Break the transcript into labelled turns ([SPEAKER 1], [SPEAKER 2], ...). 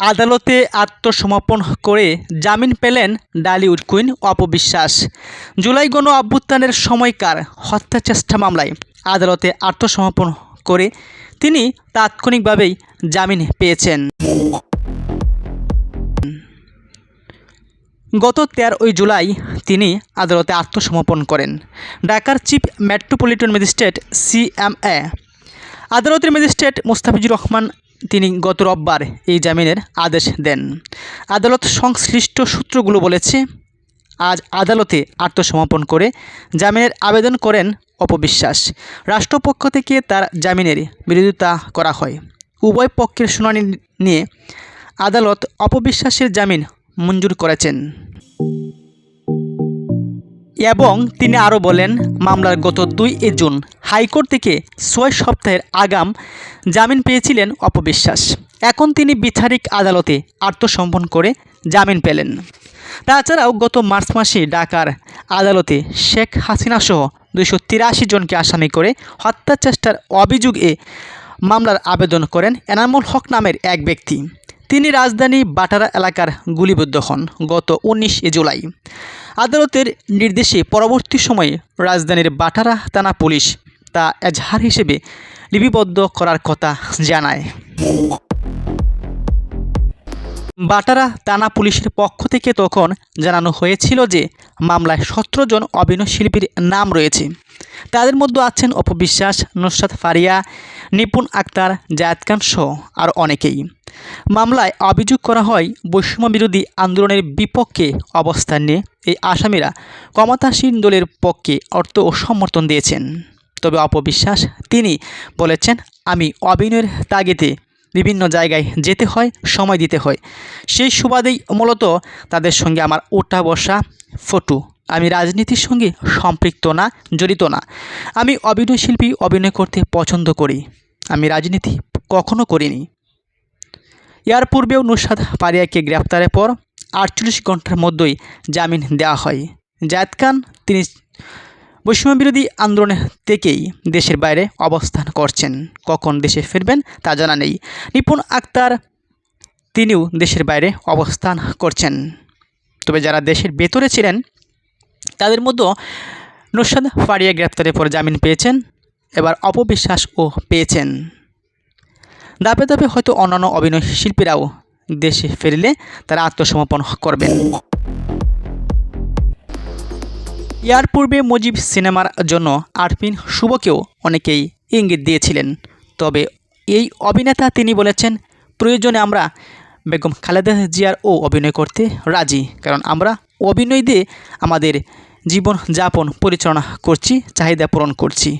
[SPEAKER 1] আদালতে আত্মসমর্পণ করে জামিন পেলেন ডালিউড কুইন অপবিশ্বাস। জুলাই গণ অভ্যুত্থানের সময়কার হত্যা চেষ্টা মামলায় আদালতে আত্মসমর্পণ করে তিনি তাৎক্ষণিকভাবেই জামিন পেয়েছেন। গত তেরোই জুলাই তিনি আদালতে আত্মসমর্পণ করেন। ঢাকার চিফ মেট্রোপলিটন ম্যাজিস্ট্রেট সিএমএ আদালতের ম্যাজিস্ট্রেট মুস্তাফিজুর রহমান তিনি গত রোববার এই জামিনের আদেশ দেন। আদালত সংশ্লিষ্ট সূত্রগুলো বলেছে, আজ আদালতে আত্মসমর্পণ করে জামিনের আবেদন করেন অপবিশ্বাস। রাষ্ট্রপক্ষ থেকে তার জামিনের বিরোধিতা করা হয়। উভয় পক্ষের শুনানি নিয়ে আদালত অপবিশ্বাসের জামিন মঞ্জুর করেছেন। এবং তিনি আরও বলেন, মামলার গত দুই এ জুন হাইকোর্ট থেকে ছয় সপ্তাহের আগাম জামিন পেয়েছিলেন অপবিশ্বাস। এখন তিনি বিচারিক আদালতে আত্মসমর্পণ করে জামিন পেলেন। তাছাড়াও গত মার্চ মাসে ঢাকার আদালতে শেখ হাসিনা সহ দুইশো তিরাশি জনকে আসামি করে হত্যা চেষ্টার অভিযোগে মামলার আবেদন করেন এনামুল হক নামের এক ব্যক্তি। তিনি রাজধানী বাটারা এলাকার গুলিবিদ্ধ হন গত উনিশ জুলাই। আদালতের নির্দেশে পরবর্তী সময়ে রাজধানীর বাটারা থানা পুলিশ তা এজাহার হিসেবে লিপিবদ্ধ করার কথা জানায়। বাটারা থানা পুলিশের পক্ষ থেকে তখন জানানো হয়েছিল যে মামলায় সতেরো জন অভিনয় শিল্পীর নাম রয়েছে। তাদের মধ্যে আছেন অপবিশ্বাস নুসরাত ফারিয়া, নিপুণ আক্তার, জায়দ খান সহ আর অনেকেই। মামলায় অভিযোগ করা হয় বৈষম্য বিরোধী আন্দোলনের বিপক্ষে অবস্থান নিয়ে এই আসামিরা ক্ষমতাসীন দলের পক্ষে অর্থ ও সমর্থন দিয়েছেন। তবে অপবিশ্বাস তিনি বলেছেন, আমি অভিনয়ের তাগিদে বিভিন্ন জায়গায় যেতে হয়, সময় দিতে হয়। সেই সুবাদেই মূলত তাদের সঙ্গে আমার ওটা বসা ফটো। আমি রাজনীতির সঙ্গে সম্পৃক্ত না, জড়িত না। আমি অভিনয় শিল্পী অভিনয় করতে পছন্দ করি। আমি রাজনীতি কখনো করিনি। এর পূর্বেও নুসাদ পারিয়াকে গ্রেপ্তারের পর আটচল্লিশ ঘণ্টার মধ্যেই জামিন দেওয়া হয়। জায়দ খান, তিনি বৈষম্যবিরোধী আন্দোলন থেকেই দেশের বাইরে অবস্থান করছেন। কখন দেশে ফিরবেন তা জানা নেই। নিপুণ আক্তার, তিনিও দেশের বাইরে অবস্থান করছেন। তবে যারা দেশের ভেতরে ছিলেন, তাদের মধ্যে নুসরাত ফারিয়া গ্রেপ্তারের পর জামিন পেয়েছেন, এবার অপবিশ্বাসও পেয়েছেন। ধাপে ধাপে হয়তো অন্যান্য অভিনয় শিল্পীরাও দেশে ফিরলে তারা আত্মসমর্পণ করবেন। ইয়ার পূর্বে মুজিব সিনেমার জন্য আরফিন শুভকেও অনেকেই ইঙ্গিত দিয়েছিলেন। তবে এই অভিনেতা তিনি বলেছেন, প্রয়োজনে আমরা বেগম খালেদা জিয়ার ও অভিনয় করতে রাজি। কারণ আমরা অভিনয় দিয়ে আমাদের জীবন যাপন পরিচালনা করছি, চাহিদা পূরণ করছি।